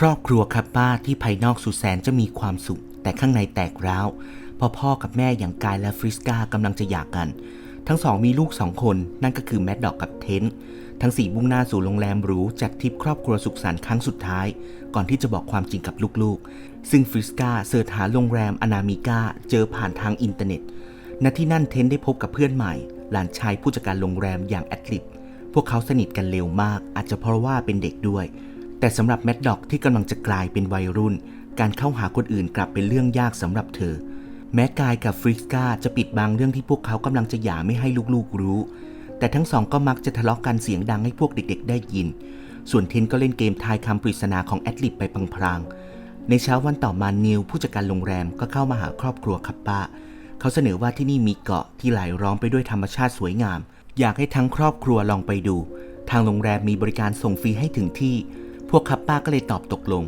ครอบครัวคัปป้าที่ภายนอกสุดแสนจะมีความสุข แต่ข้างในแตกร้าวเพราะพ่อกับแม่อย่างกายและฟริสกากำลังจะหย่ากัน ทั้งสองมีลูกสองคนนั่นก็คือแมดดอกกับเทนทั้งสี่มุ่งหน้าสู่โรงแรมหรูจัดทริปครอบครัวสุขสันต์ครั้งสุดท้าย ก่อนที่จะบอกความจริงกับลูกๆ ซึ่งฟริสกาเสิร์ชหาโรงแรมอนามิกาเจอผ่านทางอินเทอร์เน็ตณที่นั่นเทนได้พบกับเพื่อนใหม่ หลานชายผู้จัดการโรงแรมอย่างแอดลิปพวกเขาสนิทกันเร็วมาก อาจจะเพราะว่าเป็นเด็กด้วย แต่สำหรับแมดด็อกที่กำลังจะกลายเป็นวัยรุ่น การเข้าหาคนอื่นกลับเป็นเรื่องยากสำหรับเธอ แม้กายกับฟริสกาจะปิดบังเรื่องที่พวกเขากำลังจะหย่าไม่ให้ลูกๆรู้ แต่ทั้งสองก็มักจะทะเลาะกันเสียงดังให้พวกเด็ก ๆ ได้ยิน ส่วนเทนก็เล่นเกมทายคำปริศนาของแอดลิปไปพลางๆในเช้าวันต่อมานิวผู้จัดการโรงแรมก็เข้ามาหาครอบครัวคัปป้าเขาเสนอว่าที่นี่มีเกาะที่ไหลล้อมไปด้วยธรรมชาติสวยงาม อยากให้ทั้งครอบครัวลองไปดู ทางโรงแรมมีบริการส่งฟรีให้ถึงที่ พวกคัปป้าก็เลยตอบตกลง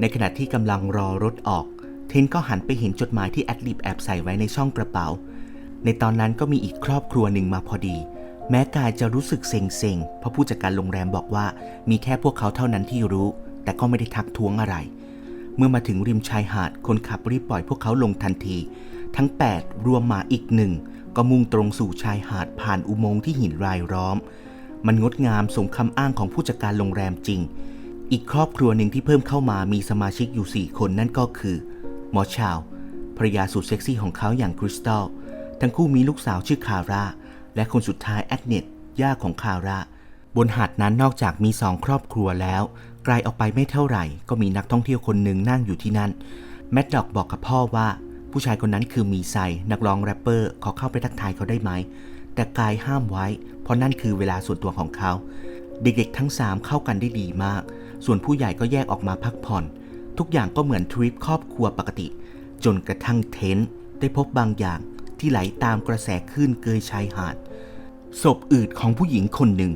ในขณะที่กำลังรอรถออก เทนก็หันไปเห็นจดหมายที่แอดลิบแอบใส่ไว้ในช่องกระเป๋า ในตอนนั้นก็มีอีกครอบครัวหนึ่งมาพอดี แม้กายจะรู้สึกเซ็งๆ เพราะผู้จัดการโรงแรมบอกว่า มีแค่พวกเขาเท่านั้นที่รู้ แต่ก็ไม่ได้ทักท้วงอะไร เมื่อมาถึงริมชายหาด คนขับรีบปล่อยพวกเขาลงทันที ทั้ง 8 รวมมาอีกหนึ่งก็มุ่งตรงสู่ชายหาดผ่านอุโมงค์ที่หินรายล้อม มันงดงามสมคำอ้างของผู้จัดการโรงแรมจริง อีกครอบครัวหนึ่งที่เพิ่มเข้ามามีสมาชิกอยู่ 4 คนนั่นก็คือ หมอชาวภรรยาสุดเซ็กซี่ของเขาอย่างคริสตัลทั้งคู่มีลูกสาวชื่อคาร่า และคนสุดท้ายแอดเนตย่าของคาร่า บนหาดนั้นนอกจากมีสองครอบครัวแล้วไกลออกไปไม่เท่าไหร่ ก็มีนักท่องเที่ยวคนหนึ่งนั่งอยู่ที่นั่น แมดด็อกบอกกับพ่อว่า ผู้ชายคนนั้นคือมีไซนักร้องแรปเปอร์ขอเข้าไปทักทายเขาได้ไหม แต่กายห้ามไว้ เพราะนั่นคือเวลาส่วนตัวของเขา เด็กๆทั้ง 3 เข้ากันได้ดีมาก ส่วนผู้ใหญ่ก็แยกออกมาพักผ่อน ทุกอย่างก็เหมือนทริปครอบครัวปกติ จนกระทั่งเทนต์ได้พบบางอย่างที่ไหลตามกระแสคลื่นเกยชายหาด ศพอืดของผู้หญิงคนหนึ่ง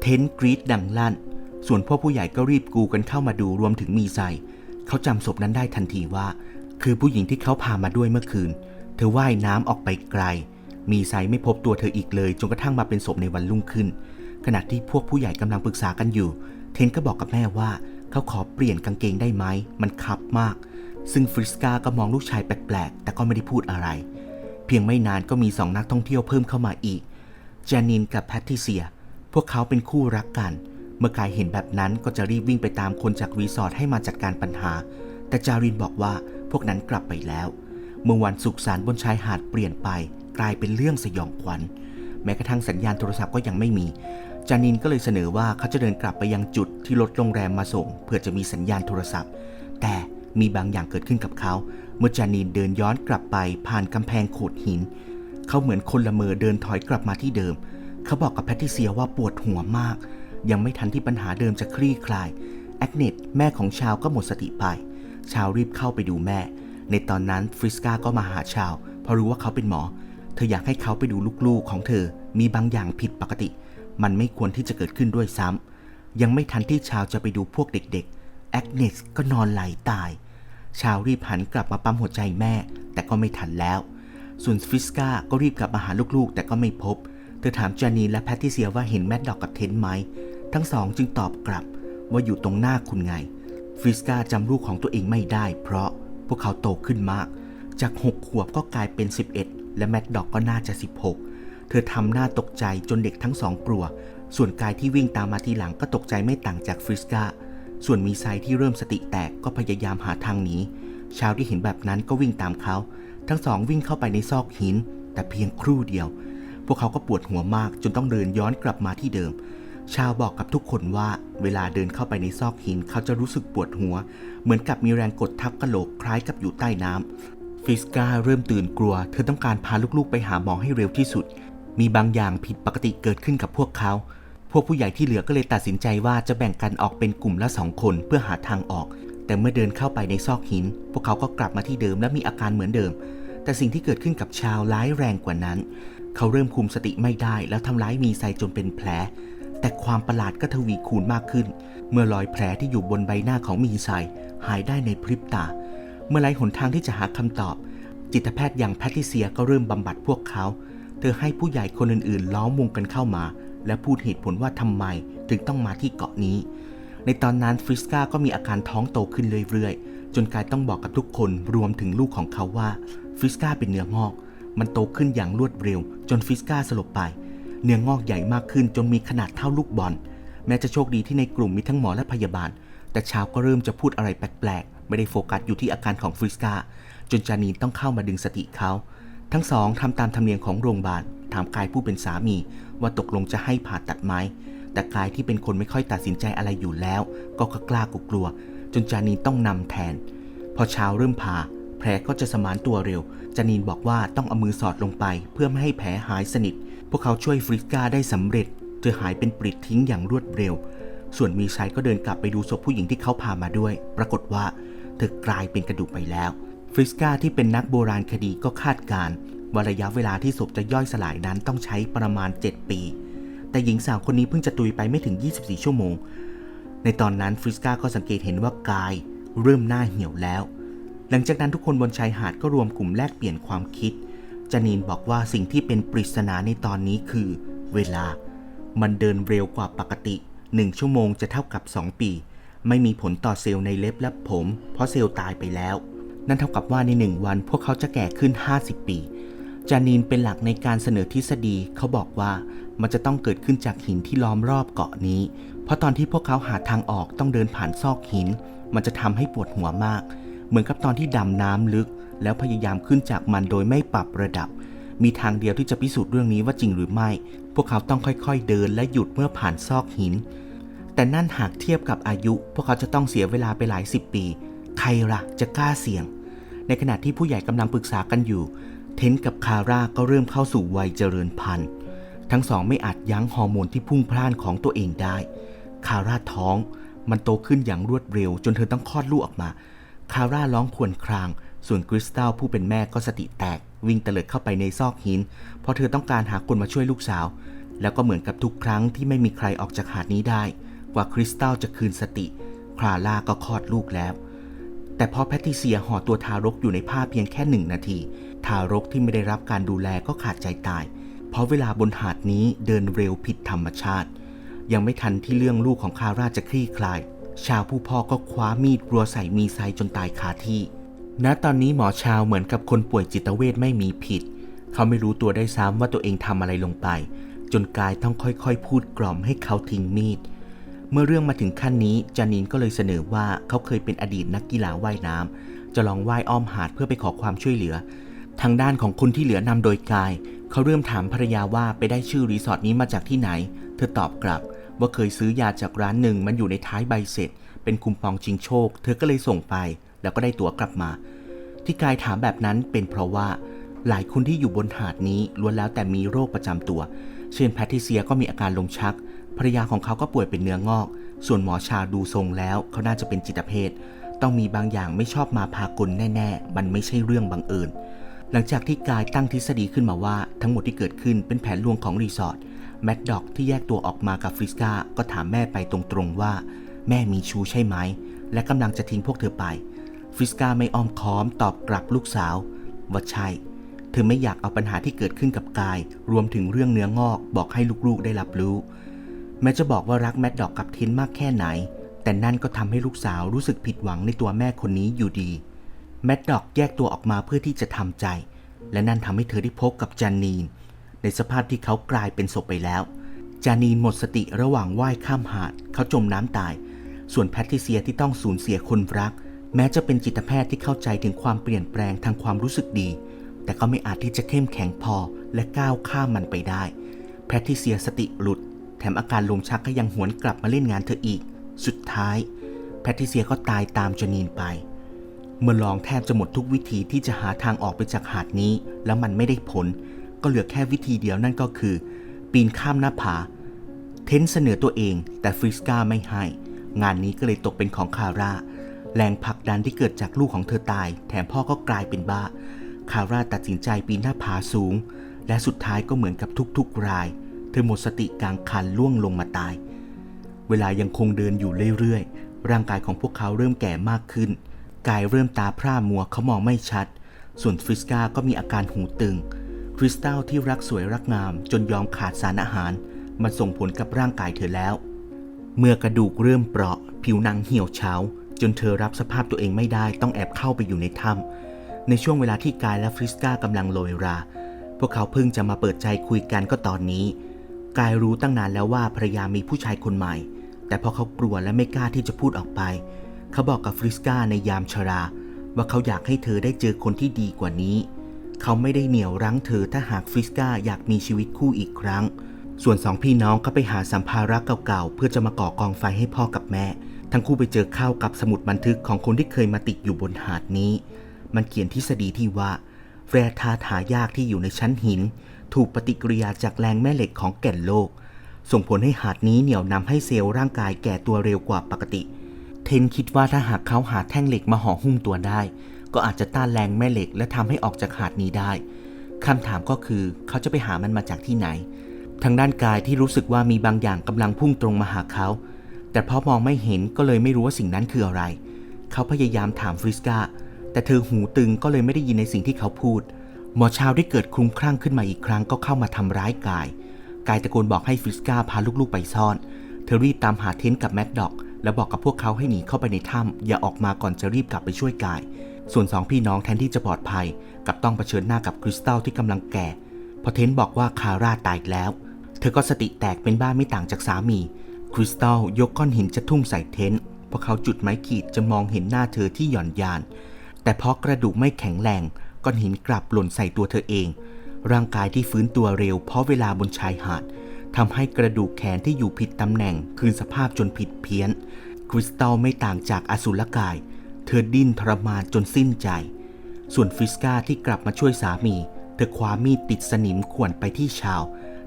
เทนต์กรีดดังลั่น ส่วนพ่อผู้ใหญ่ก็รีบกูกันเข้ามาดูรวมถึงมีไซเขาจำศพนั้นได้ทันทีว่า คือผู้หญิงที่เขาพามาด้วยเมื่อคืน เธอว่ายน้ำออกไปไกล มีไซไม่พบตัวเธออีกเลยจนกระทั่งมาเป็นศพในวันรุ่งขึ้น ขณะที่พวกผู้ใหญ่กำลังปรึกษากันอยู่ เทนก็บอกกับแม่ว่าเขาขอเปลี่ยนกางเกงได้ไหม มันคับมาก ซึ่งฟริสกาก็มองลูกชายแปลกๆ แต่ก็ไม่ได้พูดอะไร เพียงไม่นานก็มีสองนักท่องเที่ยวเพิ่มเข้ามาอีกจานินกับแพทริเซีย พวกเขาเป็นคู่รักกัน เมื่อกายเห็นแบบนั้นก็จะรีบวิ่งไปตามคนจากรีสอร์ทให้มาจัดการปัญหา แต่จารินบอกว่าพวกนั้นกลับไปแล้ว เมื่อวันสุขสันต์บนชายหาดเปลี่ยนไป กลายเป็นเรื่องสยองขวัญ แม้กระทั่งสัญญาณโทรศัพท์ก็ยังไม่มี จานินก็เลยเสนอว่าเขาจะเดินกลับไปยังจุดที่รถโรงแรมมาส่ง เพื่อจะมีสัญญาณโทรศัพท์ แต่มีบางอย่างเกิดขึ้นกับเขา เมื่อจานินเดินย้อนกลับไปผ่านกำแพงโขดหิน เขาเหมือนคนละเมอเดินถอยกลับมาที่เดิม เขาบอกกับแพทริเซียว่าปวดหัวมาก ยังไม่ทันที่ปัญหาเดิมจะคลี่คลายแอกเนตแม่ของชาวก็หมดสติไป ชาวรีบเข้าไปดูแม่ ในตอนนั้นฟริสกาก็มาหาชาวเพราะรู้ว่าเขาเป็นหมอ เธออยากให้เขาไปดูลูกๆของเธอ มีบางอย่างผิดปกติ มันไม่ควรที่จะเกิดขึ้นด้วยซ้ำยังไม่ทันที่ชาวจะไปดูพวกเด็กๆแอกเนสก็นอนไหลตาย ชาวรีบหันกลับมาปั๊มหัวใจแม่ แต่ก็ไม่ทันแล้ว ส่วนฟริสกาก็รีบกลับมาหาลูกๆ แต่ก็ไม่พบ เธอถามจานีและแพทริเซียว่าเห็นแมดดอกกับเทนไหม ทั้งสองจึงตอบกลับว่าอยู่ตรงหน้าคุณไงฟริสกาจำลูกของตัวเองไม่ได้ เพราะพวกเขาโตขึ้นมาก จาก 6 ขวบก็กลายเป็น 11 และแมดดอกก็น่าจะ 16 เธอทำหน้าตกใจจนเด็กทั้งสองกลัว ส่วนกายที่วิ่งตามมาทีหลังก็ตกใจไม่ต่างจากฟริสกา ส่วนมีไซที่เริ่มสติแตกก็พยายามหาทางหนี ชาวที่เห็นแบบนั้นก็วิ่งตามเขา ทั้งสองวิ่งเข้าไปในซอกหิน แต่เพียงครู่เดียว พวกเขาก็ปวดหัวมากจนต้องเดินย้อนกลับมาที่เดิม ชาวบอกกับทุกคนว่า เวลาเดินเข้าไปในซอกหินเขาจะรู้สึกปวดหัว เหมือนกับมีแรงกดทับกระโหลกคล้ายกับอยู่ใต้น้ำฟิสกาเริ่มตื่นกลัว เธอต้องการพาลูกๆไปหาหมอให้เร็วที่สุด มีบางอย่างผิดปกติเกิดขึ้นกับพวกเขา พวกผู้ใหญ่ที่เหลือก็เลยตัดสินใจว่าจะแบ่งกันออกเป็นกลุ่มละสองคนเพื่อหาทางออก แต่เมื่อเดินเข้าไปในซอกหิน พวกเขาก็กลับมาที่เดิมและมีอาการเหมือนเดิม แต่สิ่งที่เกิดขึ้นกับชาวร้ายแรงกว่านั้น เขาเริ่มคุมสติไม่ได้แล้วทำร้ายมีไซจนเป็นแผล แต่ความประหลาดก็ทวีคูณมากขึ้น เมื่อรอยแผลที่อยู่บนใบหน้าของมีไซหายได้ในพริบตา เมื่อไร้หนทางที่จะหาคำตอบ จิตแพทย์อย่างแพทริเซียก็เริ่มบำบัดพวกเขา เธอให้ผู้ใหญ่คนอื่นๆ ล้อมวงกันเข้ามา และพูดเหตุผลว่าทำไมถึงต้องมาที่เกาะนี้ ในตอนนั้นฟริสกาก็มีอาการท้องโตขึ้นเรื่อยๆ จนกายต้องบอกกับทุกคนรวมถึงลูกของเขาว่าฟริสกาเป็นเนื้องอก มันโตขึ้นอย่างรวดเร็ว จนฟริสกาสลบไป เนื้องอกใหญ่มากขึ้นจนมีขนาดเท่าลูกบอล แม้จะโชคดีที่ในกลุ่มมีทั้งหมอและพยาบาล แต่ชาวก็เริ่มจะพูดอะไรแปลกๆ ไม่ได้โฟกัสอยู่ที่อาการของฟริสกาจนจานีนต้องเข้ามาดึงสติเขา ทั้งสองทำตามธรรมเนียมของโรงพยาบาลถามกายผู้เป็นสามีว่าตกลงจะให้ผ่าตัดไหมแต่กายที่เป็นคนไม่ค่อยตัดสินใจอะไรอยู่แล้ว ก็กล้ากลัว จนจานีนต้องนำแทน พอเช้าเริ่มผ่าแผลก็จะสมานตัวเร็ว จานีนบอกว่าต้องเอามือสอดลงไป เพื่อไม่ให้แผลหายสนิท พวกเขาช่วยฟริสกาได้สำเร็จเธอหายเป็นปลิดทิ้งอย่างรวดเร็ว ส่วนมีชัยก็เดินกลับไปดูศพผู้หญิงที่เขาพามาด้วย ปรากฏว่าเธอกลายเป็นกระดูกไปแล้ว ฟริสกาที่เป็นนักโบราณคดีก็คาดการณ์ว่าระยะเวลาที่ศพจะย่อยสลายนั้นต้องใช้ประมาณ 7 ปี แต่หญิงสาวคนนี้เพิ่งจะตุยไปไม่ถึง 24 ชั่วโมง ในตอนนั้นฟริสกาก็สังเกตเห็นว่ากายเริ่มหน้าเหี่ยวแล้ว หลังจากนั้นทุกคนบนชายหาดก็รวมกลุ่มแลกเปลี่ยนความคิดจานีนบอกว่าสิ่งที่เป็นปริศนาในตอนนี้คือ เวลา มันเดินเร็วกว่าปกติ 1 ชั่วโมงจะเท่ากับ 2 ปี ไม่มีผลต่อเซลล์ในเล็บและผม เพราะเซลล์ตายไปแล้ว นั่นเท่ากับว่าใน 1 วันพวกเขาจะแก่ขึ้น 50 ปี จานีนเป็นหลักในการเสนอทฤษฎีเขาบอกว่ามันจะต้องเกิดขึ้นจากหินที่ล้อมรอบเกาะนี้ เพราะตอนที่พวกเขาหาทางออกต้องเดินผ่านซอกหิน มันจะทำให้ปวดหัวมาก เหมือนกับตอนที่ดำน้ำลึก แล้วพยายามขึ้นจากมันโดยไม่ปรับระดับ มีทางเดียวที่จะพิสูจน์เรื่องนี้ว่าจริงหรือไม่ พวกเขาต้องค่อยๆเดินและหยุดเมื่อผ่านซอกหิน แต่นั่นหากเทียบกับอายุ พวกเขาจะต้องเสียเวลาไปหลายสิบปี ใครละ่ะจะกล้าเสี่ยง ในขณะที่ผู้ใหญ่กำลังปรึกษากันอยู่ เทนกับคาร่าก็เริ่มเข้าสู่วัยเจริญพันธุ์ ทั้งสองไม่อาจยั้งฮอร์โมนที่พุ่งพล่านของตัวเองได้ คาร่าท้อง มันโตขึ้นอย่างรวดเร็ว จนเธอต้องคลอดลูกออกมา คาร่าร้องครวญคราง ส่วนคริสตัลผู้เป็นแม่ก็สติแตก วิ่งเตลิดเข้าไปในซอกหิน เพราะเธอต้องการหาคนมาช่วยลูกสาว แล้วก็เหมือนกับทุกครั้งที่ไม่มีใครออกจากหาดนี้ได้ กว่าคริสตัลจะคืนสติ คาร่าก็คลอดลูกแล้ว แต่พอแพทริเซียห่อตัวทารกอยู่ในผ้าเพียงแค่หนึ่งนาที ทารกที่ไม่ได้รับการดูแลก็ขาดใจตาย เพราะเวลาบนหาดนี้เดินเร็วผิดธรรมชาติ ยังไม่ทันที่เรื่องลูกของคาร่าจะคลี่คลาย ชาวผู้พ่อก็คว้ามีดรัวใส่มีไซจนตายคาที่ ณตอนนี้หมอชาวเหมือนกับคนป่วยจิตเวทไม่มีผิด เขาไม่รู้ตัวได้ซ้ำว่าตัวเองทำอะไรลงไป จนกายต้องค่อยๆ พูดกล่อมให้เขาทิ้งมีด เมื่อเรื่องมาถึงขั้นนี้จานินก็เลยเสนอว่าเขาเคยเป็นอดีตนักกีฬาว่ายน้ำจะลองว่ายอ้อมหาดเพื่อไปขอความช่วยเหลือ ทางด้านของคนที่เหลือนำโดยกาย เขาเริ่มถามภรรยาว่าไปได้ชื่อรีสอร์ทนี้มาจากที่ไหน เธอตอบกลับ ว่าเคยซื้อยาจากร้านหนึ่งมันอยู่ในท้ายใบเสร็จ เป็นคุมปองชิงโชค เธอก็เลยส่งไป แล้วก็ได้ตั๋วกลับมา ที่กายถามแบบนั้นเป็นเพราะว่า หลายคนที่อยู่บนหาดนี้ล้วนแล้วแต่มีโรคประจำตัว เช่นแพทิเซียก็มีอาการลมชัก รรยาของเขาก็ป่วยเป็นเนื้องอก ส่วนหมอชาดูทรงแล้วเขาน่าจะเป็นจิตเภท ต้องมีบางอย่างไม่ชอบมาพากลแน่ ๆ มันไม่ใช่เรื่องบังเอิญ หลังจากที่กายตั้งทฤษฎีขึ้นมาว่า ทั้งหมดที่เกิดขึ้นเป็นแผนลวงของรีสอร์ท แมดด็อกที่แยกตัวออกมากับฟริสกาก็ถามแม่ไปตรงๆว่า แม่มีชูใช่ไหม และกำลังจะทิ้งพวกเธอไป ฟริสกาไม่อ้อมค้อมตอบกลับลูกสาวว่าใช่เธอไม่อยากเอาปัญหาที่เกิดขึ้นกับกาย รวมถึงเรื่องเนื้องอกบอกให้ลูกๆได้รับรู้ แม้จะบอกว่ารักแมดด็อกกับเทนมากแค่ไหน แต่นั่นก็ทำให้ลูกสาวรู้สึกผิดหวังในตัวแม่คนนี้อยู่ดี แมดด็อกแยกตัวออกมาเพื่อที่จะทำใจ และนั่นทำให้เธอได้พบกับจานีน ในสภาพที่เขากลายเป็นศพไปแล้ว จานีนหมดสติระหว่างว่ายข้ามหาด เขาจมน้ำตาย ส่วนแพทริเซียที่ต้องสูญเสียคนรัก แม้จะเป็นจิตแพทย์ที่เข้าใจถึงความเปลี่ยนแปลงทางความรู้สึกดี แต่ก็ไม่อาจที่จะเข้มแข็งพอและก้าวข้ามมันไปได้ แพทริเซียสติหลุด แถมอาการลมชักก็ยังหวนกลับมาเล่นงานเธออีก สุดท้าย แพทริเซียก็ตายตามจนีนไป เมื่อลองแทบจะหมดทุกวิธีที่จะหาทางออกไปจากหาดนี้ แล้วมันไม่ได้ผล ก็เหลือแค่วิธีเดียวนั่นก็คือ ปีนข้ามหน้าผา เทนเสนอตัวเอง แต่ฟริสกาไม่ให้ งานนี้ก็เลยตกเป็นของคาร่า แรงผลักดันที่เกิดจากลูกของเธอตาย แถมพ่อก็กลายเป็นบ้า คาร่าตัดสินใจปีนหน้าผาสูง และสุดท้ายก็เหมือนกับทุกๆราย เธอหมดสติกลางคันล่วงลงมาตาย เวลายังคงเดินอยู่เรื่อยๆ ร่างกายของพวกเขาเริ่มแก่มากขึ้น กายเริ่มตาพร่ามัวเขามองไม่ชัด ส่วนฟริสกาก็มีอาการหูตึง คริสตัลที่รักสวยรักงามจนยอมขาดสารอาหาร มันส่งผลกับร่างกายเธอแล้ว เมื่อกระดูกเริ่มเปราะ ผิวหนังเหี่ยวเฉาจนเธอรับสภาพตัวเองไม่ได้ต้องแอบเข้าไปอยู่ในถ้ำในช่วงเวลาที่กายและฟริสกากำลังโรยรา พวกเขาเพิ่งจะมาเปิดใจคุยกันก็ตอนนี้ กายรู้ตั้งนานแล้วว่าภรรยามีผู้ชายคนใหม่ แต่พอเขากลัวและไม่กล้าที่จะพูดออกไป เขาบอกกับฟริสกาในยามชรา ว่าเขาอยากให้เธอได้เจอคนที่ดีกว่านี้ เขาไม่ได้เหนี่ยวรั้งเธอถ้าหากฟริสกาอยากมีชีวิตคู่อีกครั้ง ส่วนสองพี่น้องก็ไปหาสัมภาระเก่าๆ เพื่อจะมาก่อกองไฟให้พ่อกับแม่ ทั้งคู่ไปเจอเข้ากับสมุดบันทึกของคนที่เคยมาติดอยู่บนหาดนี้ มันเขียนทฤษฎีที่ว่าแร่ธาตุหายากที่อยู่ในชั้นหิน ถูกปฏิกิริยาจากแรงแม่เหล็กของแก่นโลก ส่งผลให้หาดนี้เหนี่ยวนำให้เซลล์ร่างกายแก่ตัวเร็วกว่าปกติ เทนคิดว่าถ้าหากเขาหาแท่งเหล็กมาห่อหุ้มตัวได้ ก็อาจจะต้านแรงแม่เหล็กและทำให้ออกจากหาดนี้ได้คำถามก็คือเขาจะไปหามันมาจากที่ไหน ทางด้านกายที่รู้สึกว่ามีบางอย่างกำลังพุ่งตรงมาหาเขา แต่เพราะมองไม่เห็นก็เลยไม่รู้ว่าสิ่งนั้นคืออะไร เขาพยายามถามฟริสกาแต่เธอหูตึงก็เลยไม่ได้ยินในสิ่งที่เขาพูด หมอชาวได้เกิดคลุ้มคลั่งขึ้นมาอีกครั้งก็เข้ามาทำร้ายกาย กายตะโกนบอกให้ฟริสกาพาลูกๆไปซ่อน เธอรีบตามหาเทนต์กับแมดด็อก แล้วบอกกับพวกเขาให้หนีเข้าไปในถ้ำอย่าออกมาก่อนจะรีบกลับไปช่วยกาย ส่วนสองพี่น้องแทนที่จะปลอดภัยกับต้องเผชิญหน้ากับคริสตัลที่กำลังแก่ พอเทนต์บอกว่าคาร่าตายแล้ว เธอก็สติแตกเป็นบ้าไม่ต่างจากสามี คริสตัลยกก้อนหินจะทุ่มใส่เทนต์พอเขาจุดไม้ขีดจะมองเห็นหน้าเธอที่หย่อนยาน แต่เพราะกระดูกไม่แข็งแรง ก้อนหินกลับหล่นใส่ตัวเธอเอง ร่างกายที่ฟื้นตัวเร็วเพราะเวลาบนชายหาดทำให้กระดูกแขนที่อยู่ผิดตำแหน่ง คืนสภาพจนผิดเพี้ยน คริสตัลไม่ต่างจากอสุรกาย เธอดิ้นทรมานจนสิ้นใจ ส่วนฟริสกาที่กลับมาช่วยสามี เธอคว้ามีดติดสนิมข่วนไปที่ชาว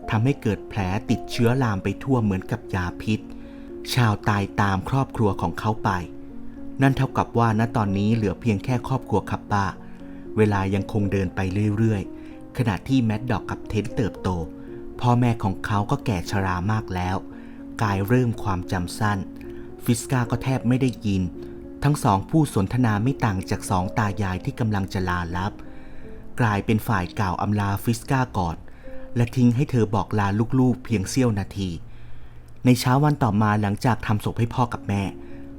ทำให้เกิดแผลติดเชื้อลามไปทั่วเหมือนกับยาพิษ ชาวตายตามครอบครัวของเขาไป นั่นเท่ากับว่าณตอนนี้เหลือเพียงแค่ครอบครัวคับปา เวลายังคงเดินไปเรื่อยๆ ขณะที่แมดดอกกับเทนเติบโต พ่อแม่ของเขาก็แก่ชรามากแล้ว กายเริ่มความจำสั้น ฟิสกาก็แทบไม่ได้ยิน ทั้งสองผู้สนทนาไม่ต่างจากสองตายายที่กำลังจะลาลับ กลายเป็นฝ่ายกล่าวอำลาฟิสกาก่อน และทิ้งให้เธอบอกลาลูกๆ เพียงเสี้ยวนาที ในเช้าวันต่อมาหลังจากทำศพให้พ่อกับแม่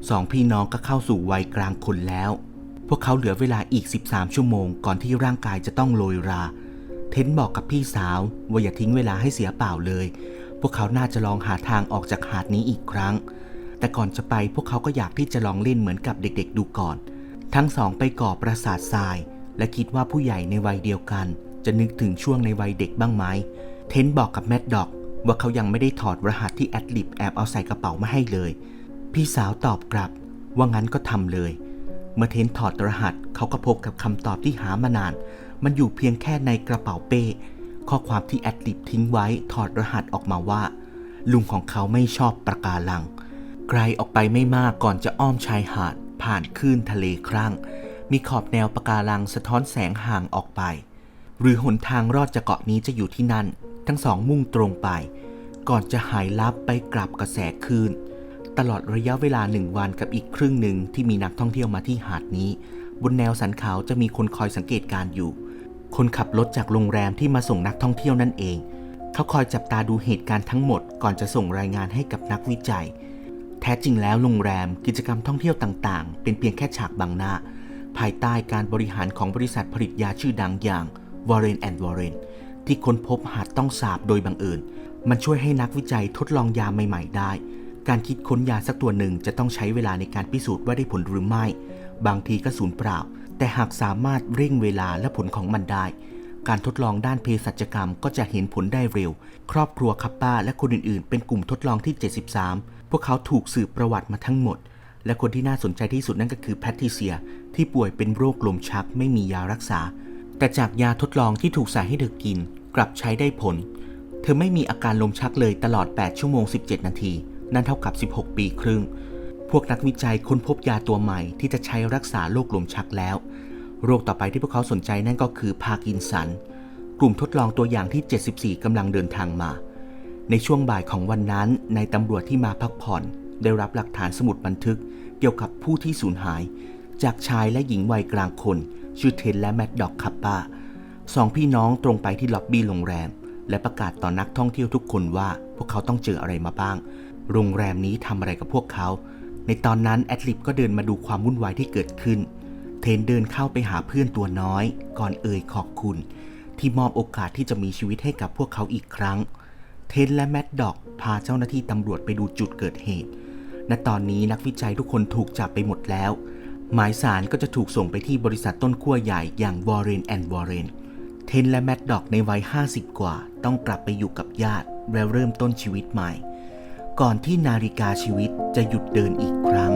สองพี่น้องก็เข้าสู่วัยกลางคนแล้ว พวกเขาเหลือเวลาอีก 13 ชั่วโมงก่อนที่ร่างกายจะต้องโรยรา เทนบอกกับพี่สาวว่าอย่าทิ้งเวลาให้เสียเปล่าเลย พวกเขาน่าจะลองหาทางออกจากหาดนี้อีกครั้ง แต่ก่อนจะไปพวกเขาก็อยากที่จะลองเล่นเหมือนกับเด็กๆดูก่อน ทั้งสองไปก่อปราสาททราย และคิดว่าผู้ใหญ่ในวัยเดียวกัน จะนึกถึงช่วงในวัยเด็กบ้างไหม เทนบอกกับแมดด็อกว่าเขายังไม่ได้ถอดรหัสที่แอดลิบแอบเอาใส่กระเป๋ามาให้เลย พี่สาวตอบกลับว่างั้นก็ทำเลย เมื่อเทนถอดรหัสเขาก็พบกับคำตอบที่หามานาน มันอยู่เพียงแค่ในกระเป๋าเป้ ข้อความที่แอดลิบทิ้งไว้ถอดรหัสออกมาว่า ลุงของเขาไม่ชอบประกาลัง ไกลออกไปไม่มากก่อนจะอ้อมชายหาด ผ่านคลื่นทะเลครั่ง มีขอบแนวปะการังสะท้อนแสงห่างออกไป หรือหนทางรอดจากเกาะนี้จะอยู่ที่นั่น ทั้งสองมุ่งตรงไป ก่อนจะหายลับไปกลับกระแสคลื่น ตลอดระยะเวลาหนึ่งวันกับอีกครึ่งหนึ่งที่มีนักท่องเที่ยวมาที่หาดนี้ บนแนวสันเขาจะมีคนคอยสังเกตการอยู่ คนขับรถจากโรงแรมที่มาส่งนักท่องเที่ยวนั่นเอง เขาคอยจับตาดูเหตุการณ์ทั้งหมดก่อนจะส่งรายงานให้กับนักวิจัย แท้จริงแล้วโรงแรมกิจกรรมท่องเที่ยวต่างๆ เป็นเพียงแค่ฉากบังหน้า ภายใต้การบริหารของบริษัทผลิตยาชื่อดังอย่าง Warren and Warren ที่ค้นพบหาดต้องสาบโดยบังเอิญมันช่วยให้นักวิจัยทดลองยาใหม่ ๆ ได้ การคิดค้นยาสักตัวหนึ่งจะต้องใช้เวลาในการพิสูจน์ว่าได้ผลหรือไม่ บางทีก็สูญเปล่า แต่หากสามารถเร่งเวลาและผลของมันได้ การทดลองด้านเภสัชกรรมก็จะเห็นผลได้เร็ว ครอบครัวคัปป้าและคนอื่นๆ เป็นกลุ่มทดลองที่ 73 พวกเขาถูกสืบประวัติมาทั้งหมด และคนที่น่าสนใจที่สุดนั่นก็คือแพทริเซีย ที่ป่วยเป็นโรคลมชักไม่มียารักษา แต่จากยาทดลองที่ถูกใส่ให้เธอกิน กลับใช้ได้ผล เธอไม่มีอาการลมชักเลยตลอด 8 ชั่วโมง 17 นาที นั่นเท่ากับ 16 ปีครึ่ง พวกนักวิจัยค้นพบยาตัวใหม่ที่จะใช้รักษาโรคลมชักแล้ว โรคต่อไปที่พวกเขาสนใจนั่นก็คือพาร์กินสัน กลุ่มทดลองตัวอย่างที่ 74 กำลังเดินทางมา ในช่วงบ่ายของวันนั้นนายตำรวจที่มาพักผ่อน ได้รับหลักฐานสมุดบันทึก เกี่ยวกับผู้ที่สูญหาย จากชายและหญิงวัยกลางคน ชื่อเทนและแมดด็อกคัปปาสองพี่น้องตรงไปที่ล็อบบี้โรงแรม และประกาศต่อนักท่องเที่ยวทุกคนว่าพวกเขาต้องเจออะไรมาบ้าง โรงแรมนี้ทำอะไรกับพวกเขา ในตอนนั้นแอดลิบก็เดินมาดูความวุ่นวายที่เกิดขึ้น เทนเดินเข้าไปหาเพื่อนตัวน้อย ก่อนเอ่ยขอบคุณ ที่มอบโอกาสที่จะมีชีวิตให้กับพวกเขาอีกครั้ง เทนและแมดด็อกพาเจ้าหน้าที่ตำรวจไปดูจุดเกิดเหตุ ณ ตอนนี้นักวิจัยทุกคนถูกจับไปหมดแล้ว หมายสารก็จะถูกส่งไปที่บริษัทต้นขั้วใหญ่อย่างวอร์เรนแอนด์วอร์เรนเทนและแมดด็อกในวัย 50 กว่า ต้องกลับไปอยู่กับญาติและเริ่มต้นชีวิตใหม่ ก่อนที่นาฬิกาชีวิตจะหยุดเดินอีกครั้ง ส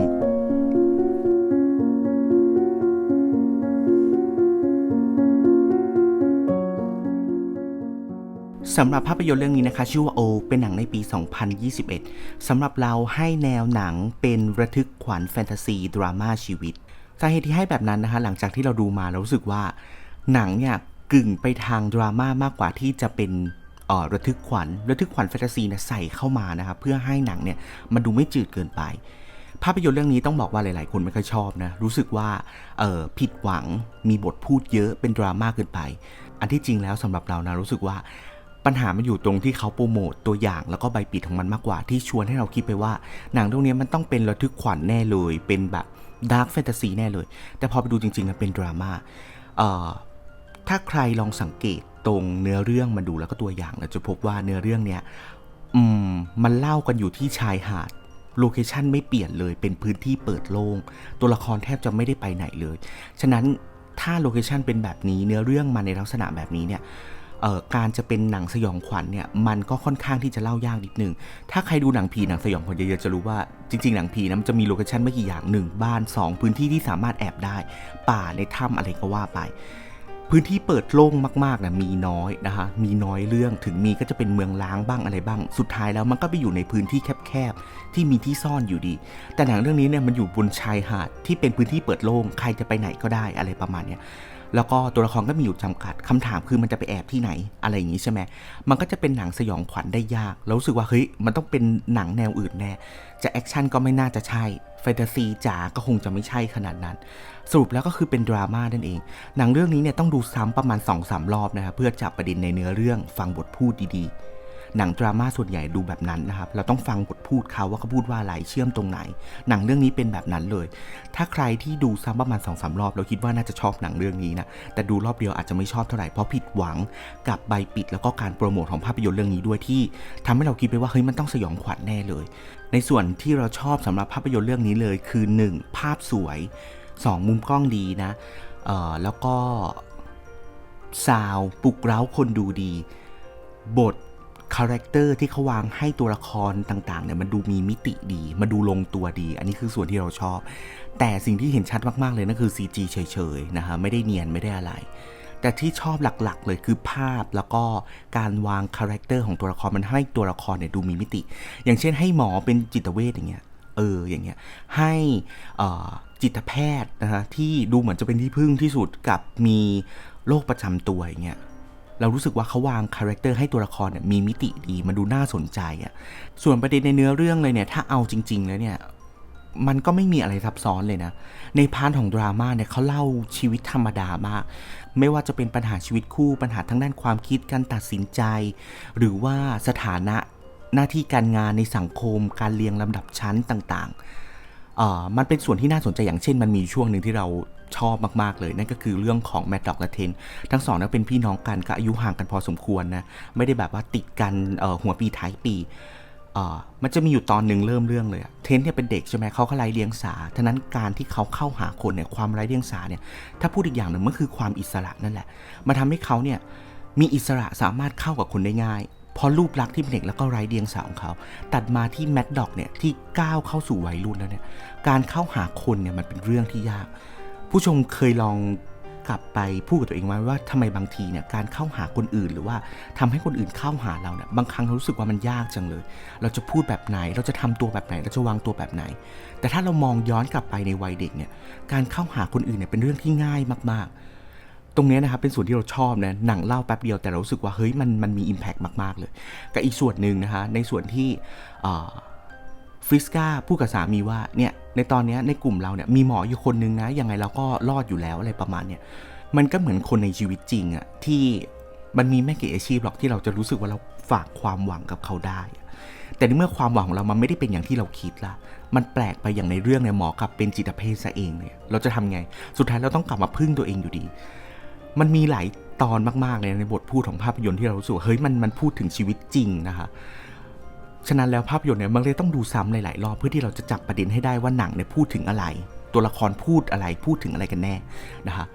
ำหรับภาพยนตร์เรื่องนี้นะคะ ชื่อว่าโอ เป็นหนังในปี 2021 สำหรับเราให้แนวหนังเป็นระทึกขวัญแฟนตาซี ดราม่าชีวิตสาเหตุที่ให้แบบนั้นนะคะ หลังจากที่เราดูมาเรารู้สึกว่า หนังเนี่ยกึ่งไปทางดราม่ามากกว่าที่จะเป็น ระทึกขวัญระทึกขวัญแฟนตาซีเนี่ยใส่เข้ามานะครับเพื่อให้หนังเนี่ยมันดูไม่จืดเกินไป ภาพยนตร์เรื่องนี้ต้องบอกว่าหลาย ๆ คนไม่ค่อยชอบนะรู้สึกว่าเออผิดหวังมีบทพูดเยอะเป็นดราม่าเกินไป อันที่จริงแล้วสำหรับเรานะรู้สึกว่าปัญหามันอยู่ตรงที่เขาโปรโมตตัวอย่างแล้วก็ใบปิดของมันมากกว่าที่ชวนให้เราคิดไปว่า หนังเรื่องนี้มันต้องเป็นระทึกขวัญแน่เลย เป็นแบบดาร์กแฟนตาซีแน่เลย แต่พอไปดูจริงๆมันเป็นดราม่าเอ่อถ้าใครลองสังเกต ตรงเนื้อเรื่องมาดูแล้วก็ตัวอย่างเราจะพบว่าเนื้อเรื่องเนี้ยอืมมันเล่ากันอยู่ที่ชายหาดโลเคชันไม่เปลี่ยนเลยเป็นพื้นที่เปิดโล่งตัวละครแทบจะไม่ได้ไปไหนเลย ฉะนั้นถ้าโลเคชันเป็นแบบนี้เนื้อเรื่องมาในลักษณะแบบนี้เนี่ยการจะเป็นหนังสยองขวัญเนี่ยมันก็ค่อนข้างที่จะเล่ายากนิดนึง ถ้าใครดูหนังผีหนังสยองขวัญเยอะๆจะรู้ว่าจริงๆ หนังผีนะมันจะมีโลเคชันไม่กี่อย่างหนึ่งบ้าน 2 พื้นที่ที่สามารถแอบได้ ป่าในถ้ำอะไรก็ว่าไป พื้นที่เปิดโล่งมากๆนะมีน้อยนะคะมีน้อยเรื่องถึงมีก็จะเป็นเมืองล้างบ้างอะไรบ้าง สุดท้ายแล้วมันก็ไปอยู่ในพื้นที่แคบๆที่มีที่ซ่อนอยู่ดี แต่หนังเรื่องนี้เนี่ยมันอยู่บนชายหาดที่เป็นพื้นที่เปิดโล่งใครจะไปไหนก็ได้อะไรประมาณเนี้ย แล้วก็ตัวละครก็มีอยู่จำกัดคำถามคือมันจะไปแอบที่ไหนอะไรอย่างนี้ใช่ไหมมันก็จะเป็นหนังสยองขวัญได้ยากแล้วรู้สึกว่าเฮ้ยมันต้องเป็นหนังแนวอื่นแน่จะแอคชั่นก็ไม่น่าจะใช่แฟนตาซีจ๋าก็คงจะไม่ใช่ขนาดนั้น สรุปแล้วก็คือเป็นดราม่านั่นเอง หนังเรื่องนี้เนี่ยต้องดูซ้ำประมาณ2อสรอบนะครับเพื่อจับประเด็นในเนื้อเรื่องฟังบทพูดดีๆ หนังดราม่าส่วนใหญ่ดูแบบนั้นนะครับ เราต้องฟังบทพูดเขาว่าเขาพูดว่าอะไรเชื่อมตรงไหน หนังเรื่องนี้เป็นแบบนั้นเลย ถ้าใครที่ดูซ้ำประมาณ2อสรอบเราคิดว่าน่าจะชอบหนังเรื่องนี้นะ แต่ดูรอบเดียวอาจจะไม่ชอบเท่าไหร่เพราะผิดหวังกับใบปิดแล้วก็การโปรโมทของภาพยนตร์เรื่องนี้ด้วยที่ทำให้เราคิดไปว่าเฮ้ยมันต้องสยองขวัญแน่เลย ในส่วนที่เราชอบสำหรับภาพยนตร์เรื่องนี้เลย คือ 1. ภาพสวย 2 มุมกล้องดีนะเออแล้วก็ซาวปลุกเร้าคนดูดี บท คาแรคเตอร์ที่เขาวางให้ตัวละครต่างๆเนี่ยมันดูมีมิติดีมาดูลงตัวดี อันนี้คือส่วนที่เราชอบ แต่สิ่งที่เห็นชัดมากๆเลยนั่นคือ CG เฉยๆนะฮะไม่ได้เนียนไม่ได้อะไร แต่ที่ชอบหลักๆ เลยคือภาพแล้วก็การวางคาแรคเตอร์ของตัวละครมันให้ตัวละครเนี่ยดูมีมิติ อย่างเช่นให้หมอเป็นจิตเวชอย่างเงี้ยเอออย่างเงี้ยให้จิตแพทย์นะฮะที่ดูเหมือนจะเป็นที่พึ่งที่สุดกับมีโรคประจำตัวอย่างเงี้ย เรารู้สึกว่าเขาวางคาแรคเตอร์ให้ตัวละครเนี่ยมีมิติดีมันดูน่าสนใจอะ่ะส่วนประเด็นในเนื้อเรื่องเลยเนี่ยถ้าเอาจริง ๆ แล้วเนี่ยมันก็ไม่มีอะไรซับซ้อนเลยนะ ในพาร์ทของดราม่าเนี่ยเขาเล่าชีวิตธรรมดามาก ไม่ว่าจะเป็นปัญหาชีวิตคู่ปัญหาทางด้านความคิดการตัดสินใจ หรือว่าสถานะหน้าที่การงานในสังคม การเรียงลำดับชั้นต่างๆเอ่อมันเป็นส่วนที่น่าสนใจอย่างเช่น มันมีช่วงหนึ่งที่เรา ชอบมากๆเลย นั่นก็คือเรื่องของแมดด็อกและเทน ทั้งสองนั้นเป็นพี่น้องกันก็อายุห่างกันพอสมควรนะ ไม่ได้แบบว่าติดกันหัวปีท้ายปีมันจะมีอยู่ตอนหนึ่งเริ่มเรื่องเลยเทนเนี่ยเป็นเด็กใช่ไหมเขาก็ไร้เลี้ยงสาท่านั้นการที่เขาเข้าหาคนเนี่ยความไร้เลี้ยงสาเนี่ยถ้าพูดอีกอย่างหนึ่งมันคือความอิสระนั่นแหละมาทำให้เขาเนี่ยมีอิสระสามารถเข้ากับคนได้ง่ายเพราะรูปลักษณ์ที่เป็นเด็กแล้วก็ไร้เดียงสาของเขา ตัดมาที่แมดด็อกเนี่ยที่ก้าวเข้าสู่วัยรุ่นแล้วเนี่ยการเข้าหาคนเนี่ยมันเป็นเรื่องที่ยาก ผู้ชมเคยลองกลับไปพูดกับตัวเองไหมว่าทำไมบางทีเนี่ยการเข้าหาคนอื่น หรือว่าทำให้คนอื่นเข้าหาเราเนี่ยบางครั้งเรารู้สึกว่ามันยากจังเลย เราจะพูดแบบไหน เราจะทำตัวแบบไหน เราจะวางตัวแบบไหน แต่ถ้าเรามองย้อนกลับไปในวัยเด็กเนี่ยการเข้าหาคนอื่นเนี่ยเป็นเรื่องที่ง่ายมาก ๆ ตรงนี้นะครับเป็นส่วนที่เราชอบนะหนังเล่าแป๊บเดียวแต่เรารู้สึกว่าเฮ้ยมันมันมี Impact มาก ๆ เลยกับอีกส่วนหนึ่งนะคะในส่วนที่อ่อ ฟริสกาพูดกับสามีว่าเนี่ยในตอนนี้ในกลุ่มเราเนี่ยมีหมออยู่คนนึงนะยังไงเราก็รอดอยู่แล้วอะไรประมาณเนี่ยมันก็เหมือนคนในชีวิตจริงอะที่มันมีไม่กี่อาชีพหรอกที่เราจะรู้สึกว่าเราฝากความหวังกับเขาได้ แต่ในเมื่อความหวังของเรามันไม่ได้เป็นอย่างที่เราคิดละมันแปลกไปอย่างในเรื่องเนี่ยหมอกลับเป็นจิตเภทซะเองเนี่ยเราจะทำไง สุดท้ายเราต้องกลับมาพึ่งตัวเองอยู่ดี มันมีหลายตอนมากๆเลยในบทพูดของภาพยนตร์ที่เรารู้สึกเฮ้ยมันมันพูดถึงชีวิตจริงนะคะ ฉะนั้นแล้วภาพยนตร์เนี่ยมันเลยต้องดูซ้ำหลายๆรอบเพื่อที่เราจะจับประเด็นให้ได้ว่าหนังเนี่ยพูดถึงอะไร ตัวละครพูดอะไรพูดถึงอะไรกันแน่นะคะ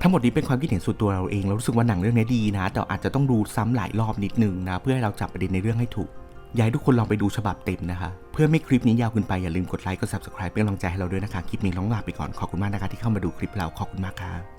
ทั้งหมดนี้เป็นความคิดเห็นส่วนตัวเราเองเรารู้สึกว่าหนังเรื่องนี้ดีนะ แต่อาจจะต้องดูซ้ำหลายรอบนิดนึงนะ เพื่อให้เราจับประเด็นในเรื่องให้ถูก อยากให้ทุกคนลองไปดูฉบับเต็มนะคะ เพื่อไม่คลิปนี้ยาวเกินไปอย่าลืมกดไลค์กด subscribe เป็นกำลังใจให้เราด้วยนะคะ คลิปนี้ต้องลาไปก่อนขอบคุณมากนะคะที่เข้ามาดูคลิปเราขอบคุณมากค่ะ